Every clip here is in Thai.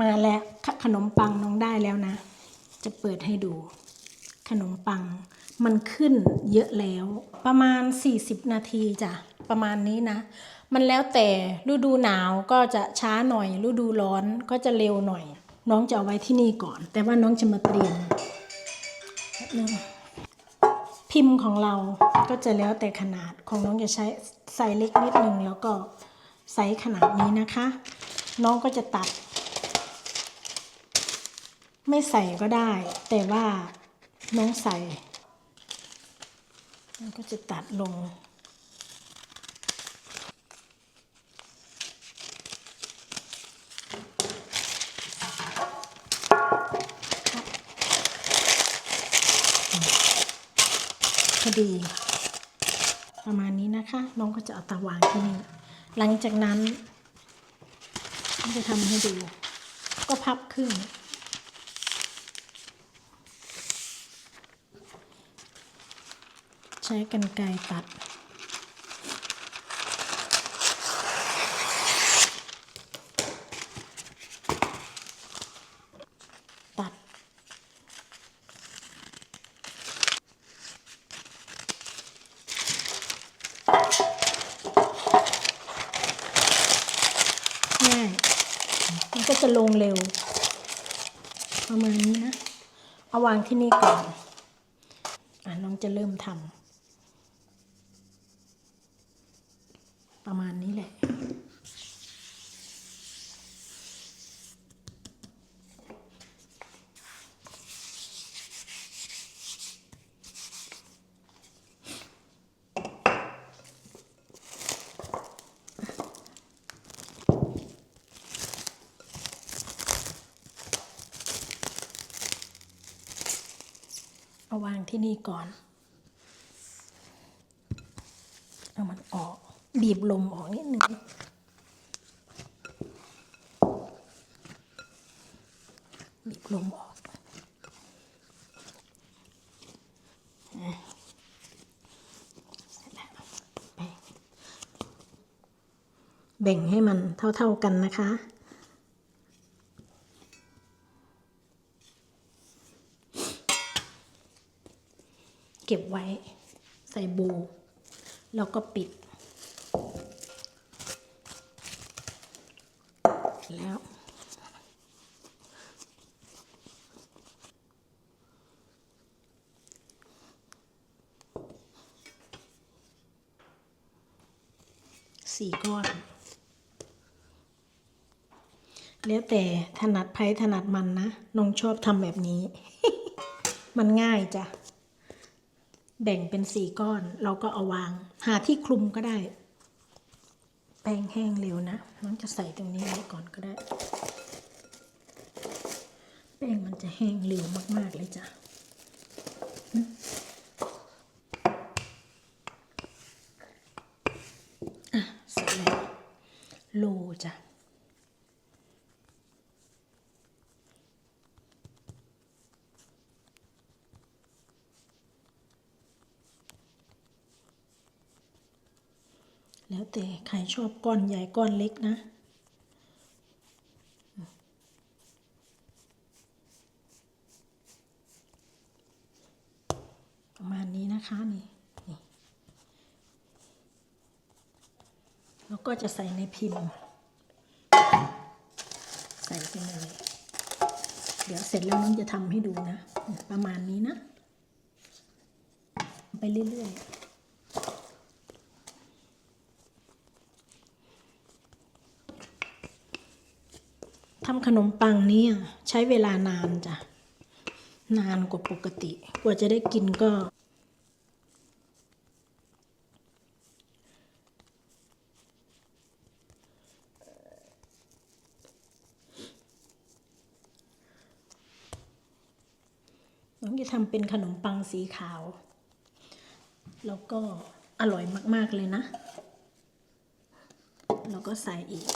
มาแล้วขนมปังน้องได้แล้วนะ จะเปิดให้ดู ขนมปังมันขึ้นเยอะแล้ว ประมาณ 40 นาทีจ้ะประมาณนี้นะ มันแล้วแต่ฤดูหนาวก็จะช้าหน่อยฤดูร้อนก็จะเร็วหน่อย น้องจะเอาไว้ที่นี่ก่อน แต่ว่าน้องจะมาเตรียมนึงพิมพ์ของเราก็จะแล้วแต่ขนาดของน้องจะใช้ไซส์เล็กนิดนึงแล้วก็ไซส์ขนาดนี้นะคะ น้องก็จะตัด ไม่ใส่ก็ได้ แต่ว่าน้องใส่ มันก็จะตัดลง พอดี ประมาณนี้นะคะ น้องก็จะเอาตาวางที่นี่ หลังจากนั้นจะทำให้ดู ก็พับครึ่ง ใช้กรรไกรตัด ตัด ง่าย มันก็จะลงเร็ว ประมาณนี้นะ เอาวางที่นี่ก่อนอะน้องจะเริ่มทำ ประมาณนี้แหละ เอาวางที่นี่ก่อน เอามันออก บีบลมออกนิดหนึ่งบีบลมออกเสร็จแบ่งให้มันเท่า ๆกันนะคะ เก็บไว้ใส่โบว์แล้วก็ปิด แล้ว สี่ก้อน แล้วแต่ถนัดไพ่ถนัดมันนะน้องชอบทำแบบนี้ มันง่ายจ้ะ แบ่งเป็นสี่ก้อน เราก็เอาวาง หาที่คลุมก็ได้ แป้งแห้งเร็วนะน้องจะใส่ตรงนี้ไว้ก่อนก็ได้ แป้งมันจะแห้งเร็วมาก ๆ เลยจ้ะอะเสร็จแล้วโลจ้ะ แล้วแต่ ใครชอบก้อนใหญ่ก้อนเล็กนะประมาณนี้นะคะนี่นี่แล้วก็จะใส่ในพิมพ์ ใส่ไปเลยเดี๋ยวเสร็จแล้วน้องจะทำให้ดูนะ ประมาณนี้นะ ไปเรื่อยๆ ทำขนมปังนี่ใช้เวลานานจ้ะ นานกว่าปกติ กว่าจะได้กินก็ น้องจะทำเป็นขนมปังสีขาว แล้วก็อร่อยมาก ๆ เลยนะ แล้วก็ใส่อีก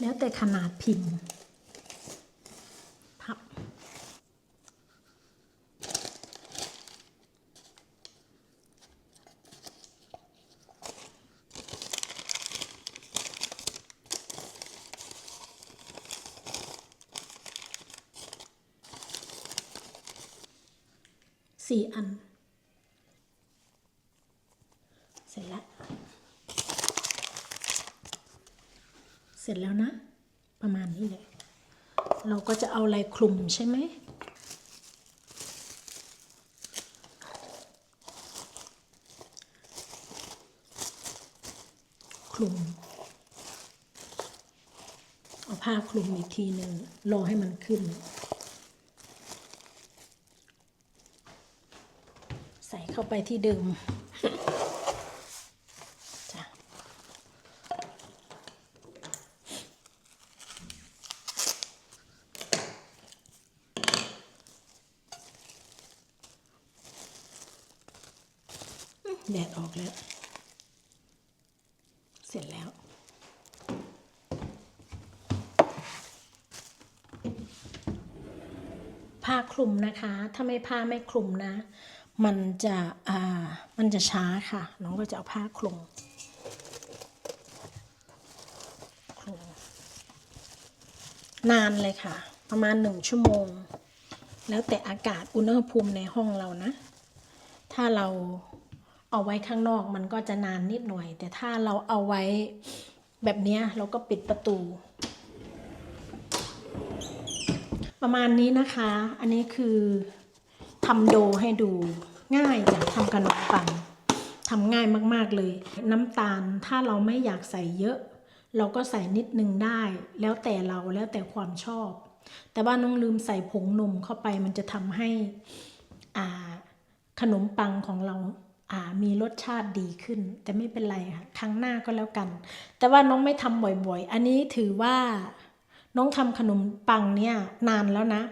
แล้วแต่ขนาดพิมพ์พับสี่อัน เสร็จแล้ว เสร็จแล้วนะ ประมาณนี้เลยเราก็จะเอาอะไรคลุมใช่ไหมคลุม เอาผ้าคลุมอีกทีหนึ่งรอให้มันขึ้น ใส่เข้าไปที่เดิม จ้ะแดดออกแล้ว เสร็จแล้ว ผ้าค ลุมนะคะถ้าไม่ผ้าไม่คลุมนะ มันจะอ่ามันจะช้าค่ะ น้องก็จะเอาผ้าคลุมคลุม นานเลยค่ะ ประมาณหนึ่งชั่วโมง แล้วแต่อากาศอุณหภูมิในห้องเรานะ ถ้าเราเอาไว้ข้างนอกมันก็จะนานนิดหน่อย แต่ถ้าเราเอาไว้แบบนี้เราก็ปิดประตู ประมาณนี้นะคะ อันนี้คือทำโดให้ดูง่ายจ้ะทำขนมปังทำง่ายมากๆเลย น้ำตาลถ้าเราไม่อยากใส่เยอะ เราก็ใส่นิดนึงได้ แล้วแต่เราแล้วแต่ความชอบ แต่ว่าน้องลืมใส่ผงนมเข้าไปมันจะทำให้อาขนมปังของเราอามีรสชาติดีขึ้น แต่ไม่เป็นไรค่ะ ครั้งหน้าก็แล้วกัน แต่ว่าน้องไม่ทำบ่อยๆ อันนี้ถือว่า น้องทำขนมปังเนี่ยนานแล้วนะ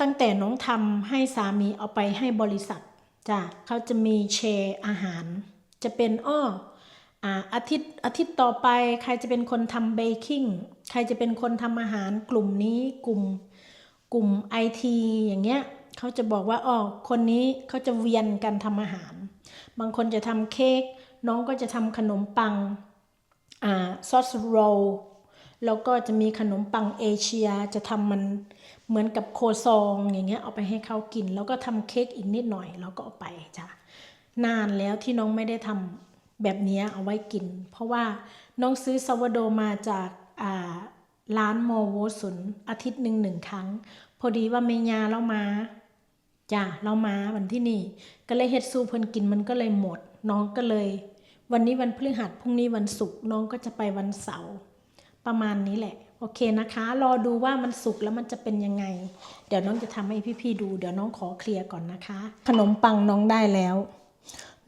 ตั้งแต่น้องทำให้สามีเอาไปให้บริษัทจ้ะเขาจะมีแชร์อาหาร จะเป็นอ้ออ่าอาทิตย์อาทิตย์ต่อไปใครจะเป็นคนทำเบกกิ้งใครจะเป็นคนทำอาหารกลุ่มนี้กลุ่มกลุ่มไอทีอย่างเงี้ยเขาจะบอกว่าอ๋อคนนี้เขาจะเวียนกันทำอาหาร บางคนจะทำเค้กน้องก็จะทำขนมปังอ่าซอสโรล แล้วก็จะมีขนมปังเอเชียจะทำมันเหมือนกับโคซองอย่างเงี้ยเอาไปให้เขากิน แล้วก็ทำเค้กอีกนิดหน่อย แล้วก็เอาไปจ้ะนานแล้วที่น้องไม่ได้ทำแบบนี้เอาไว้กิน เพราะว่าน้องซื้อซาวโดมาจาการ้านมอโวสุนอาทิตย์หนึ่งหนึ่งครั้ง พอดีว่าเมยาเรามาจ้ะเรามาวันที่นี่ ก็เลยเฮ็ดสู้เพิ่นกินมันก็เลยหมด น้องก็เลย วันนี้วันพฤหัสพรุ่งนี้วันศุกร์น้องก็จะไปวันเสาร์ ประมาณนี้แหละ โอเคนะคะ รอดูว่ามันสุกแล้วมันจะเป็นยังไง เดี๋ยวน้องจะทำให้พี่ๆดู เดี๋ยวน้องขอเคลียร์ก่อนนะคะ ขนมปังน้องได้แล้ว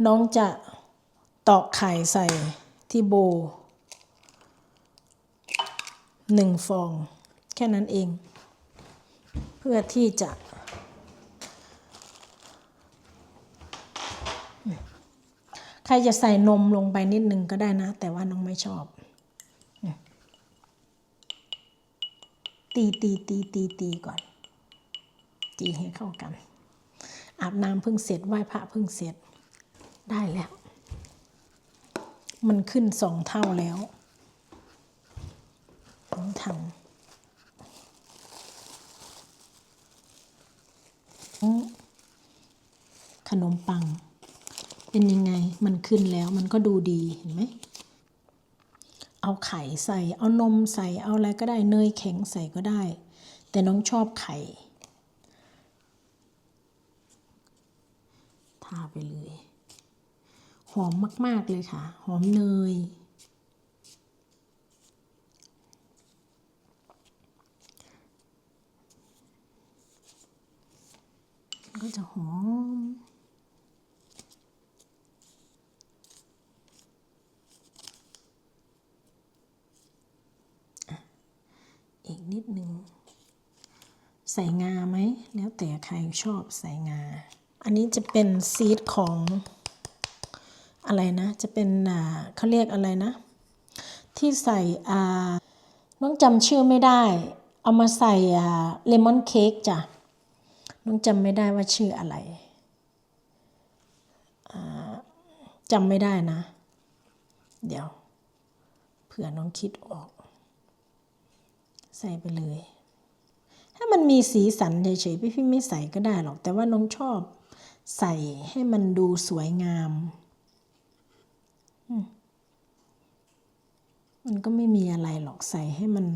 น้องจะตอกไข่ใส่ที่โบหนึ่งฟอง แค่นั้นเอง เพื่อที่จะใครจะใส่นมลงไปนิดนึงก็ได้นะ แต่ว่าน้องไม่ชอบ ตีตีตีตีตีก่อน ตีให้เข้ากัน อาบน้ำเพิ่งเสร็จไหว้พระเพิ่งเสร็จได้แล้ว มันขึ้นสองเท่าแล้วต้องทำขนมปัง เป็นยังไงมันขึ้นแล้วมันก็ดูดีเห็นไหม ไข่ใส่ เอานมใส่ เอาอะไรก็ได้ เนยแข็งใส่ก็ได้ แต่น้องชอบไข่ ทาไปเลย หอมมาก ๆ เลยค่ะ หอมเนย ก็จะหอม อีกนิดนึง ใส่งาไหม แล้วแต่ใครชอบใส่งา อันนี้จะเป็นซีดของอะไรนะ จะเป็นเขาเรียกอะไรนะ ที่ใส่อาน้องจำชื่อไม่ได้ เอามาใส่เลมอนเค้กจ้ะ น้องจำไม่ได้ว่าชื่ออะไรจำไม่ได้นะ เดี๋ยว เผื่อน้องคิดออก ใส่ไปเลย ถ้ามันมีสีสันเฉยๆพี่พี่ไม่ใส่ก็ได้หรอก แต่ว่าน้องชอบใส่ให้มันดูสวยงามอืมมันก็ไม่มีอะไรหรอกใส่ให้มัน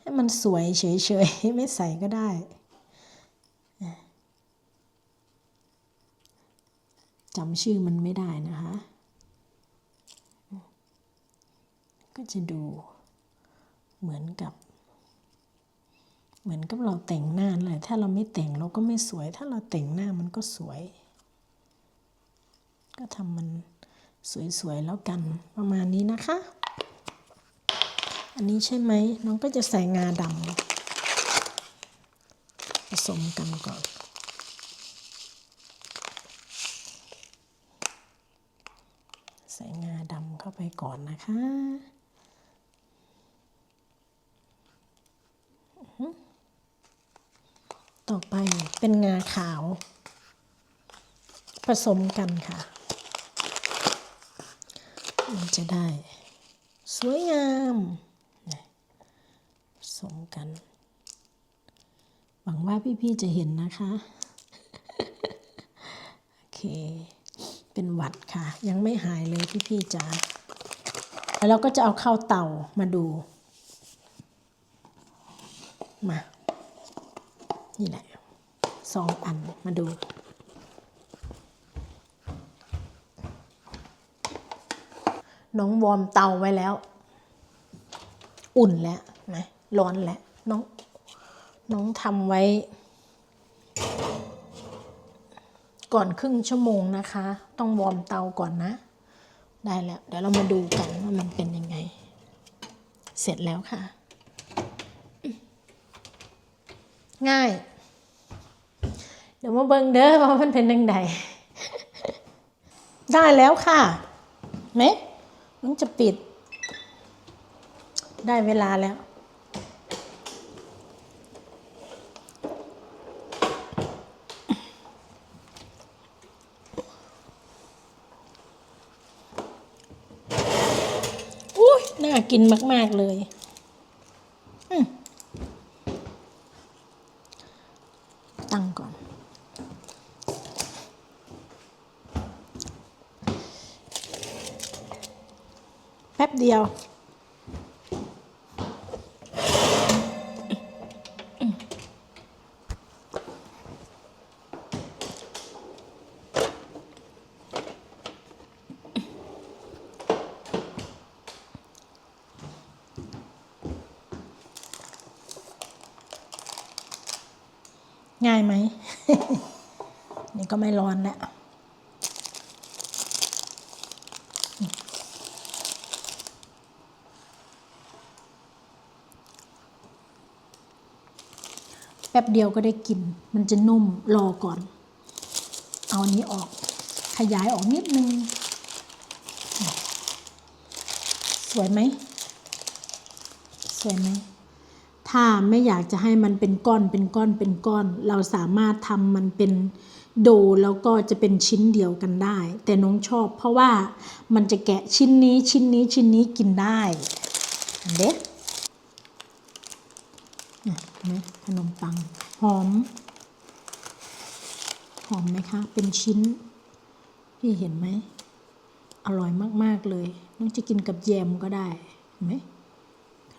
ให้มันสวยเฉยๆไม่ใส่ก็ได้จำชื่อมันไม่ได้นะคะ ก็จะดู เหมือนกับ เหมือนกับเราแต่งหน้าเลยถ้าเราไม่แต่งเราก็ไม่สวย ถ้าเราแต่งหน้ามันก็สวย ก็ทำมันสวยๆแล้วกันประมาณนี้นะคะ อันนี้ใช่ไหมน้องก็จะใส่งาดำผสมกันก่อนใส่งาดำเข้าไปก่อนนะคะอือฮึ ต่อไปเป็นงาขาว ผสมกันค่ะ มันจะได้ สวยงามผสมกัน หวังว่าพี่ๆจะเห็นนะคะ โอเค เป็นหวัดค่ะ ยังไม่หายเลยพี่ๆจ๋าแล้วเราก็จะเอาเข้าเตามาดู มา นี่แหละสองอันมาดู น้องวอร์มเตาไว้แล้ว อุ่นแล้วนะร้อนแล้วน้องน้องทำไว้ ก่อนครึ่งชั่วโมงนะคะ ต้องวอร์มเตาก่อนนะ ได้แล้ว เดี๋ยวเรามาดูกันว่ามันเป็นยังไง เสร็จแล้วค่ะ ง่าย เดี๋ยวมาเบิ่งเด้อว่ามันเป็นยังไงได้แล้วค่ะไหมน้องจะปิด ได้เวลาแล้วอุ้ยน่ากินมาก ๆ เลยอืมตั้งก่อน แป๊บเดียว ง่ายไหม นี่ก็ไม่ร้อนแล้วแป๊บเดียวก็ได้กินมันจะนุ่มรอก่อน เอาอันนี้ออก ขยายออกนิดนึง สวยไหม สวยไหม ถ้าไม่อยากจะให้มันเป็นก้อนเป็นก้อนเป็นก้อน เราสามารถทำมันเป็นโดแล้วก็จะเป็นชิ้นเดียวกันได้ แต่น้องชอบเพราะว่ามันจะแกะชิ้นนี้ชิ้นนี้ชิ้นนี้กินได้เห็ด็เนี่ยเห็นไหมขนมปังหอม หอมไหมคะ เป็นชิ้น พี่เห็นไหม อร่อยมาก ๆ เลย น้องจะกินกับแยมก็ได้เห็นไหม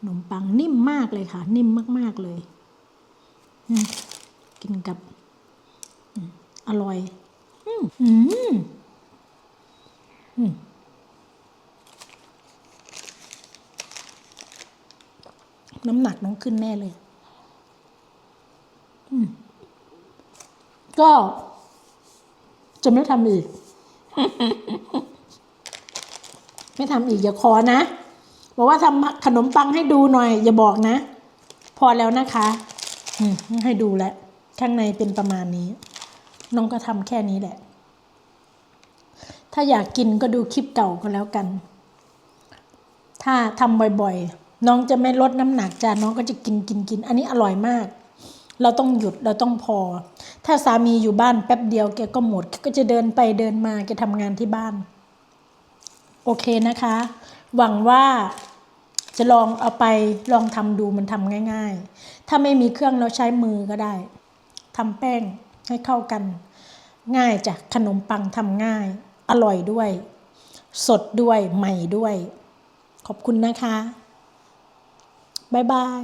นมปังนิ่มมากเลยค่ะ นิ่มมาก ๆ เลย กินกับอร่อยอืมอืมน้ำหนักน้องขึ้นแน่เลย ก็ จะไม่ทำอีก ไม่ทำอีกอย่าขอนะ บอกว่าทำขนมปังให้ดูหน่อย อย่าบอกนะ พอแล้วนะคะให้ดูแล้วข้างในเป็นประมาณนี้ น้องก็ทำแค่นี้แหละ ถ้าอยากกินก็ดูคลิปเก่าก็แล้วกัน ถ้าทำบ่อยๆ น้องจะไม่ลดน้ำหนักจ้ะน้องก็จะกินกินกิน อันนี้อร่อยมาก เราต้องหยุดเราต้องพอ ถ้าสามีอยู่บ้านแป๊บเดียวแกก็หมด ก็จะเดินไปเดินมาแกทำงานที่บ้าน โอเคนะคะ หวังว่าจะลองเอาไปลองทำดูมันทำง่าย ๆ ถ้าไม่มีเครื่องเราใช้มือก็ได้ทำแป้งให้เข้ากัน ง่ายจ้ะขนมปังทำง่าย อร่อยด้วย สดด้วยใหม่ด้วย ขอบคุณนะคะ บ๊ายบาย